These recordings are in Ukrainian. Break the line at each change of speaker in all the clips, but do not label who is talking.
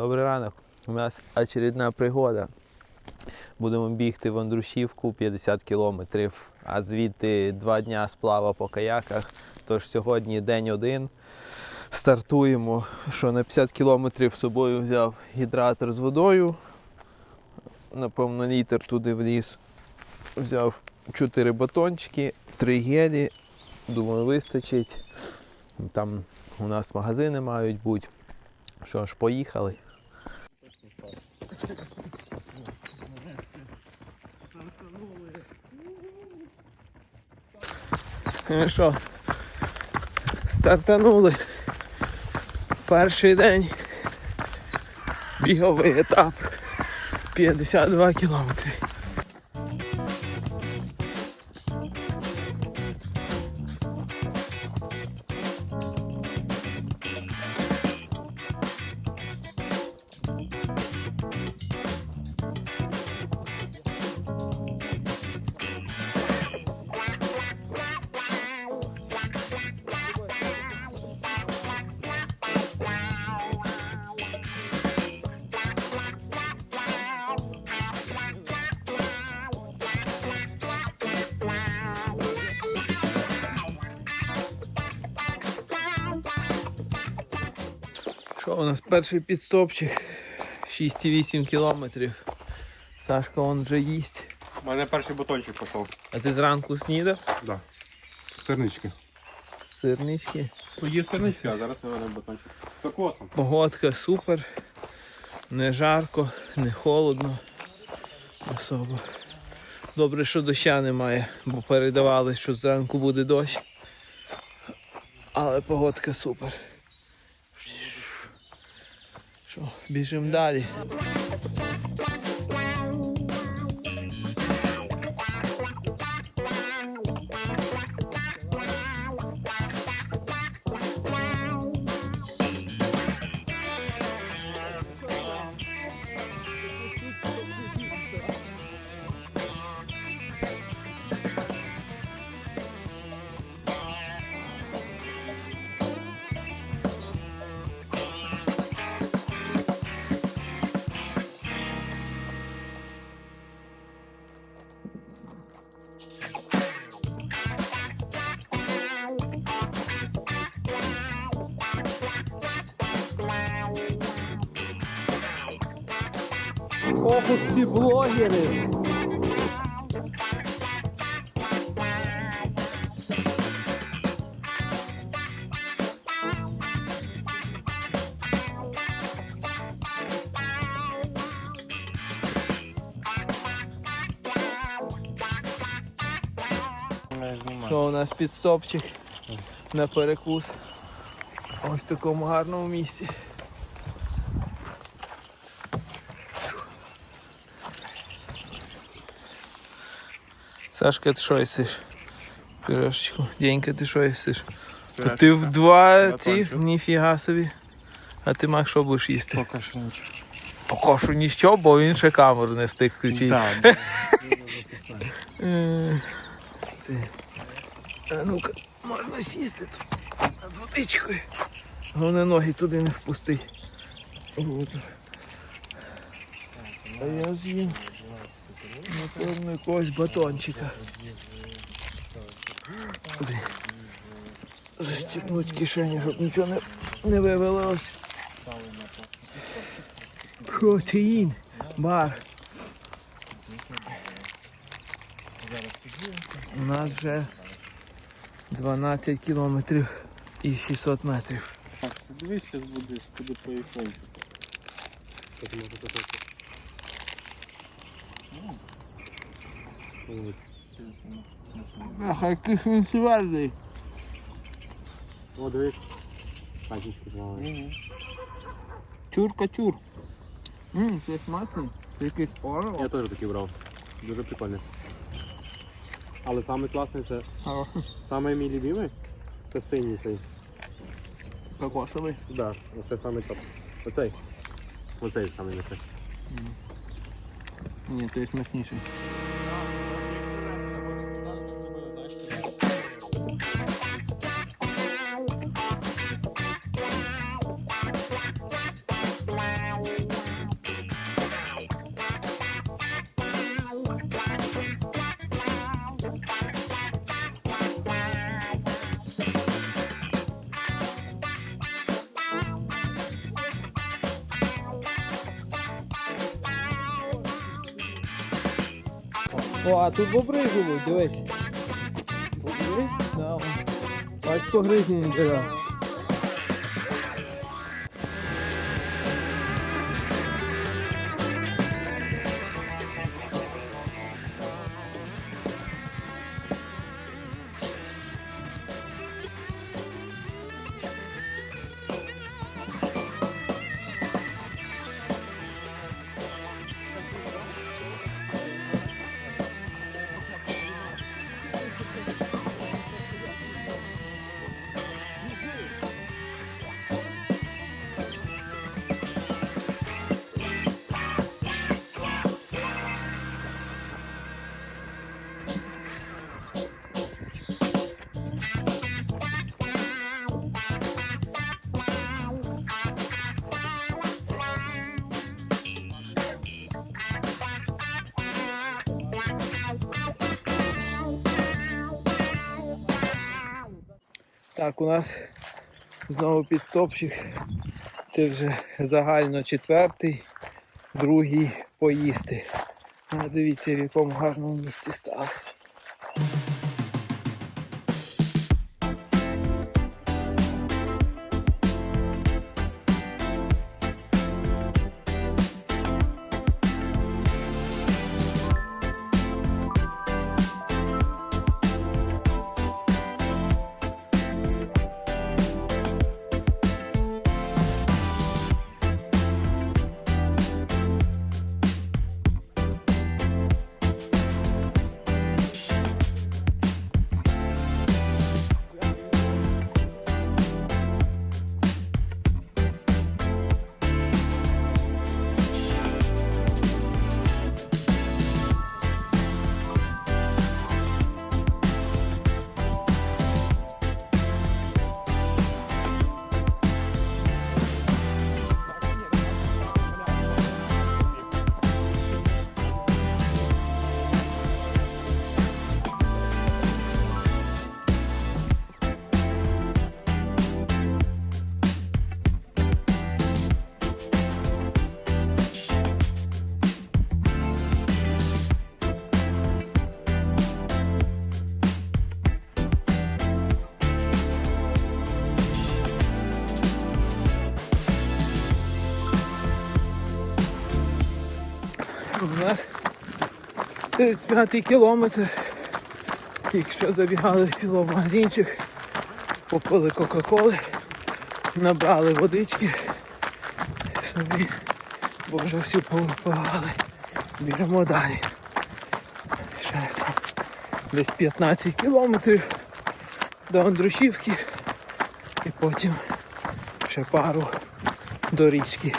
Добрий ранок. У нас очередна пригода. Будемо бігти в Андрушівку 50 кілометрів, а звідти два дня сплава по каяках. Тож сьогодні день один. Стартуємо. Що на 50 кілометрів з собою взяв гідратор з водою. Напевно, літр туди вліз. Взяв 4 батончики, 3 гелі. Думаю, вистачить. Там у нас магазини мають бути. Що ж, поїхали. Ну що, стартанули. Перший день. Біговий етап. 52 кілометри. Що у нас перший підстопчик? 6,8 кілометрів. Сашка он вже їсть.
У мене перший батончик пішов.
А ти зранку снідав?
Да. Сирнички.
Сирнички.
Поїв сирнички, а зараз у мене батончик. З кокосом.
Погодка супер. Не жарко, не холодно. Особо. Добре, що доща немає, бо передавали, що зранку буде дощ. Але погодка супер. Що, біжимо далі. Уж ці блогери. Що у нас підстопчик на перекус. Ось в такому гарному місці. Сашка, ти що їсиш? Пирожечку. Денька, ти що їсиш? То ти в два ці, ніфіга собі. А ти Мак, що будеш їсти?
Поки що нічого.
Поки що нічого, бо він ще камеру не встиг включити.
Так.
Е, ти. А ну-ка, можна сісти тут над водичкою. Головне ноги туди не впустить. А я з'їм. Напевно, якогось батончика. Блін. Застіпнуть кишеню, щоб нічого не, не вивелося. Протеїн. Бар. У нас вже 12 кілометрів і 600 метрів.
Дивись, зараз буде, буде по іконці.
Ах, яких він свердий.
О, дивись. Пачечки змали.
Чурка чур. Ммм, це смачний. Це якийсь орел.
Я теж такий брав. Дуже прикольний. Але саме класний це, саме мій любимий, це синій цей.
Кокосовий.
Да, оце саме топ. Оцей. Оцей саме не
Ні, той смачніший. О, а тут бобри живуть, дивись. Бобри? Да, вон. Погризні дерева. Так, у нас знову підстопчик. Це вже загально четвертий, другий поїсти. Дивіться, в якому гарному місці став. 35 кілометр. Тільки що забігали в село в магазинчик, попили Кока-Коли, набрали водички собі, бо вже всі повипивали. Біжимо далі. Ще там десь 15 кілометрів до Андрушівки і потім ще пару до річки.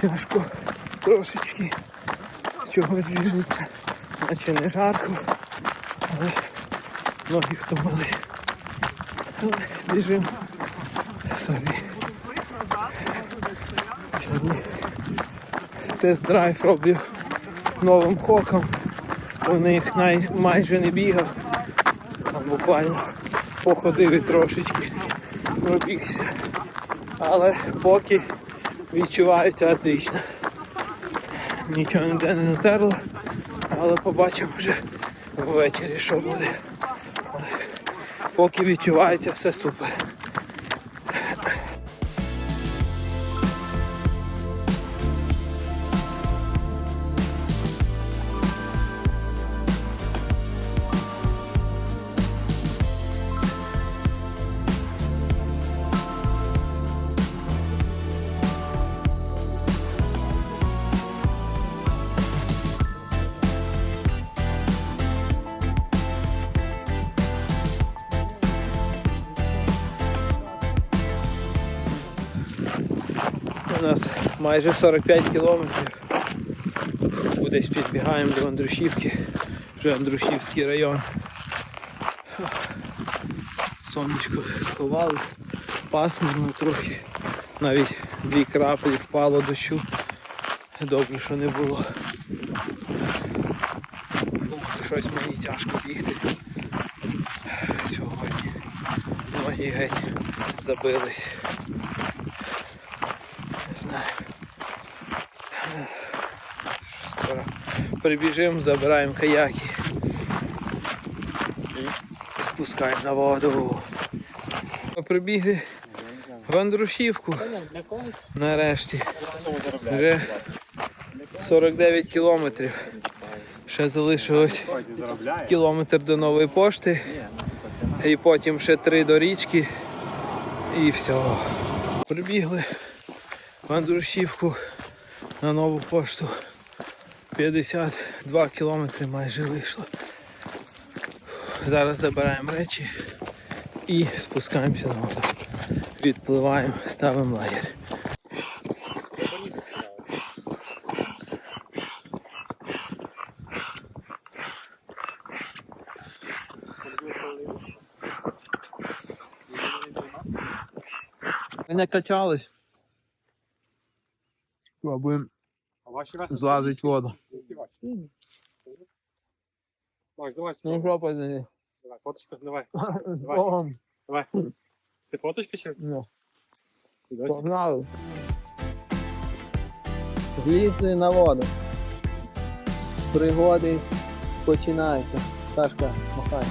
Тяжко трошечки чогось біжиться, наче не жарко, але ноги втомились. Але біжимо собі. Сьогодні тест-драйв роблю новим хоком. У них най, майже не бігав, а буквально походив і трошечки пробігся. Але поки відчувається отлично. Нічого ніде не натерло, але побачимо вже ввечері, що буде. Поки відчувається все супер. Нас майже 45 кілометрів. Кудись підбігаємо до Андрушівки. Вже Андрушівський район. Сонечко сховали, пасмурно трохи. Навіть дві краплі впало дощу. Добре, що не було. Ух, Щось мені тяжко бігти. Сьогодні ноги геть забились. Не знаю. Прибіжимо, забираємо каяки. І спускаємо на воду. Прибігли в Андрушівку. Нарешті. Вже 49 кілометрів. Ще залишилось кілометр до нової пошти. І потім ще три до річки. І все. Прибігли в Андрушівку на нову пошту. 52 кілометри майже вийшло. Зараз забираємо речі і спускаємося на воду. Відпливаємо, ставимо лагерь. Не качались. Пробуємо Злазити воду.
Макс, давай,
Ну що, пацани?
давай, фоточку, давай.
Богом.
Давай. Ти фоточка чи?
Ну,
Досі?
Погнали. Злізли на воду. Пригоди починаються. Сашка, махай.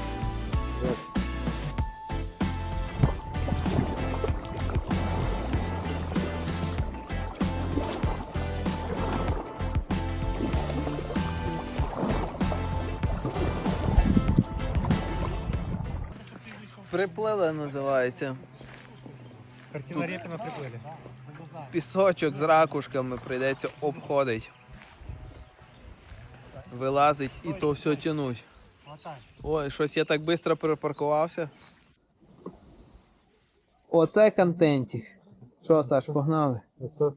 Приплили називається.
Картина Репіна приплили.
Пісочок з ракушками прийдеться обходить. Вилазить і то все тянуть. Ой, щось я так швидко перепаркувався. Оце контентик. Що, Саш, погнали?
Оце...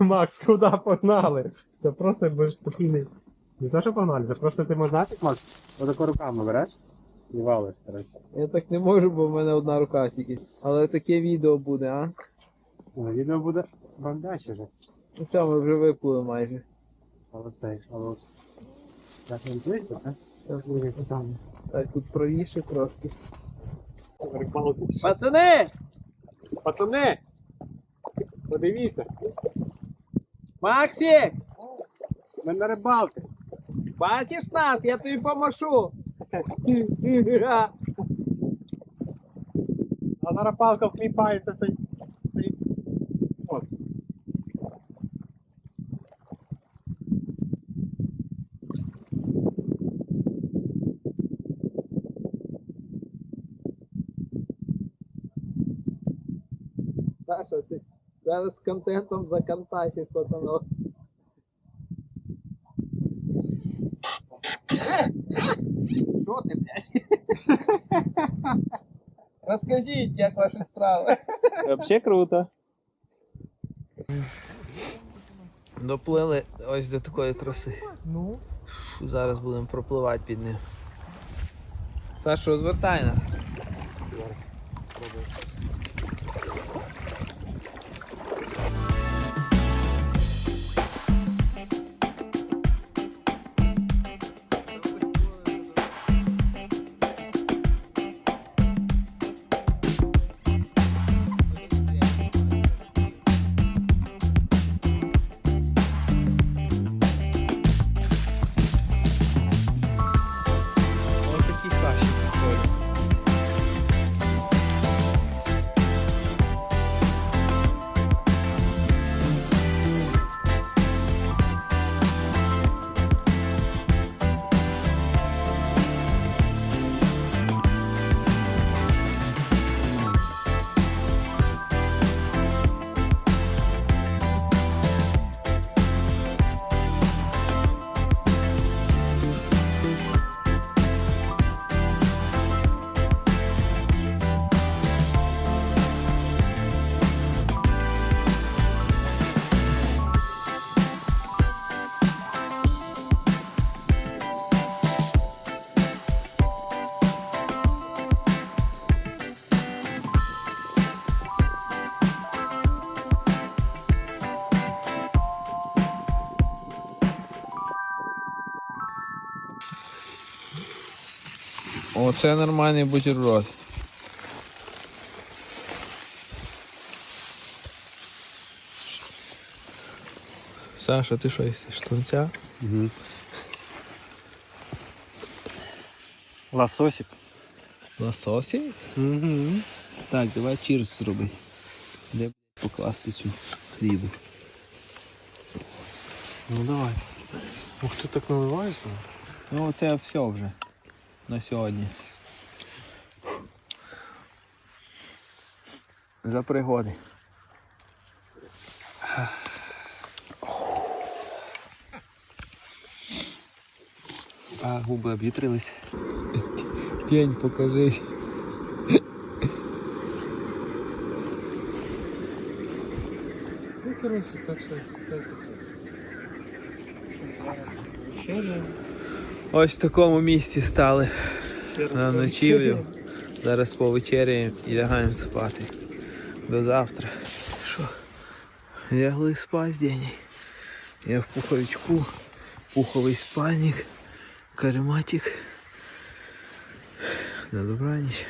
Макс, куди погнали? Це просто безпокійний. Не те, що погнали, це просто ти можеш знаєш, Макс, отако руками береш валиш. коротше.
Я так не можу, бо в мене одна рука тільки. Але таке відео буде, а?
Ну, Відео буде бомбяще вже.
Ну все, ми вже виплили майже.
Але цей, але от. Як він близько, а? Як він там.
Так, тут правіше трошки. Пацани!
Пацани! Подивіться,
Максик!
ми на рибалці.
Бачиш нас, я тобі помашу.
А зараз палка вкліпається в цей. От.
Саша, ти зараз з контентом законтачиш, пацанов. Що ти, блядь? Розкажіть, як ваші справи.
Взагалі круто.
Доплили ось до такої краси.
Ну.
Зараз будемо пропливати під ним. Саша, розвертай нас. Оце нормальний бутерброд. Саша, ти що їсиш? Тунця?
Угу. Лососик.
Лососик?
Угу.
Так, давай чирс зроби. Де покласти цю хлібу?
Ну давай. Ух, ти так наливається?
Ну? ну оце все вже. На сьогодні. За пригоди.
А, губи обвітрились.
Тень покажись.
Ну, коротше, так що так. Ще.
Ось в такому місці стали на ночівлю. Зараз повечеряємо і лягаємо спати. До завтра. Що? Лягли спать день. Я в пуховичку, пуховий спальник, карематик. На добраніч.